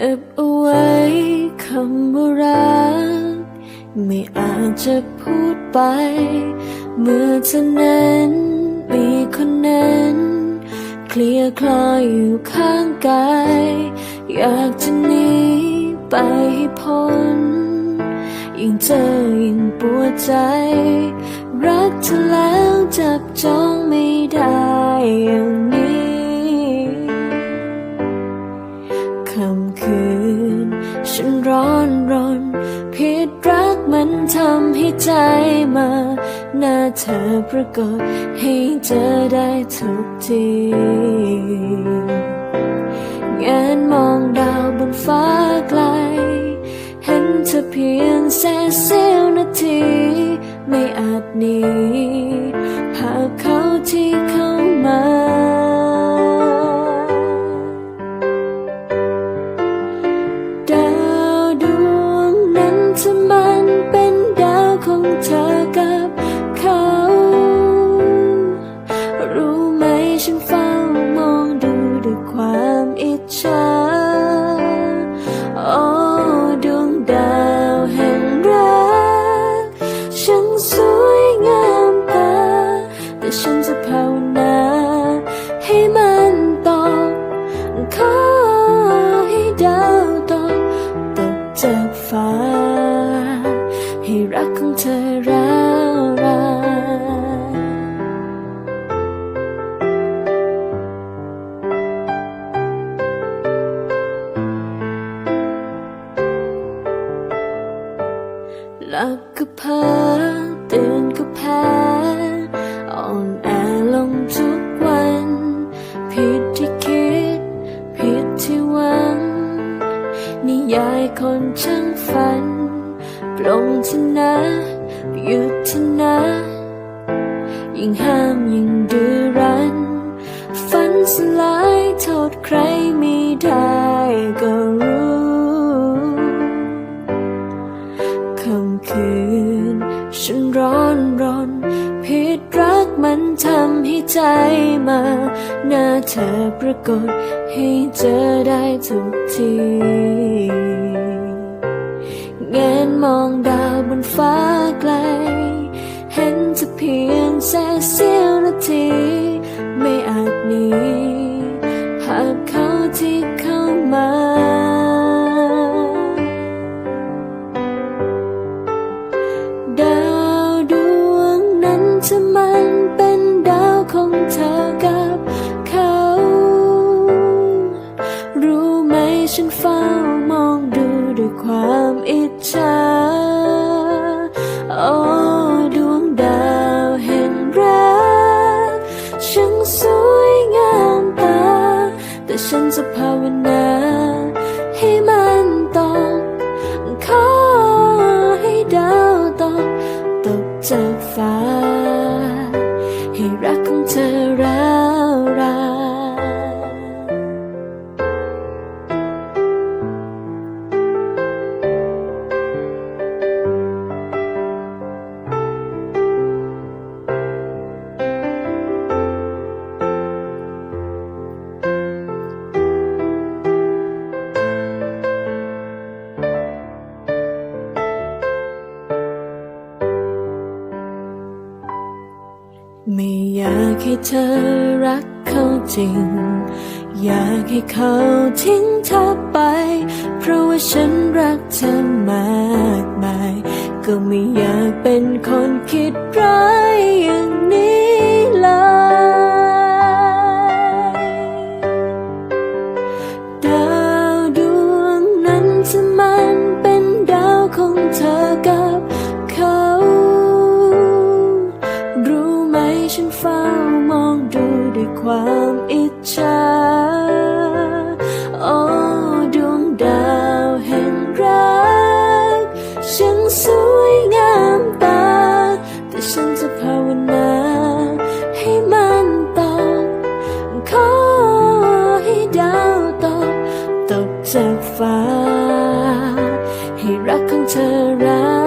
เก็บเอาไว้คำว่ารัก ไม่อาจจะพูดไป เมื่อเธอนั้นมีคนนั้น เคลียร์คลอยอยู่ข้างกาย อยากจะหนีไปให้พ้น ยิ่งเจอยิ่งปวดใจ รักเธอแล้วจับจ้องไม่ได้อย่างนี้ ใจมา หน้าเธอปรากฏให้เจอได้ทุกที งานมองดาวบนฟ้าไกล เห็นเธอเพียงแค่เสี้ยวนาที ไม่อาจหนีภาพเขาที่เข้ามา แต่ฉันจะภาวนาให้มันตกขอให้ดาวตกตกจากฟ้า ให้รักของเธอร้าวรานหลับก็เพ้อ ปลงชนะหยุดชนะยิ่งห้ามยิ่งดื้อรั้นฝันสลายโทษใครไม่ได้ก็รู้ค่ำคืนฉันร้อนรนพิษรักมันทำให้ใจมาหน้าเธอปรากฏให้เจอได้ทุกที เงนมองดาวบนฟ้าไกล เห็นเธอเพียงแค่เสี้ยวนาที ไม่อาจหนีภาพเขาที่เข้ามาดาวดวงนั้นจะมันเป็นดาวของเธอกับเขา รู้ไหมฉันเฝ้า ฉันจะภาวนาให้มันตกขอให้ดาวตกตกจากฟ้า ไม่อยากให้เธอรักเขาจริง อยากให้เขาทิ้งเธอไป เพราะว่าฉันรักเธอมากมาย ก็ไม่อยากเป็นคนคิดร้ายอย่างนี้ามองดูด้วยความอิจฉาโอ้ดวงดาวแห่งรักฉันสวยงามตา แต่ฉันจะภาวนาให้มันตกขอให้ดาวตกตกจากฟ้า ให้รักของเธอร้า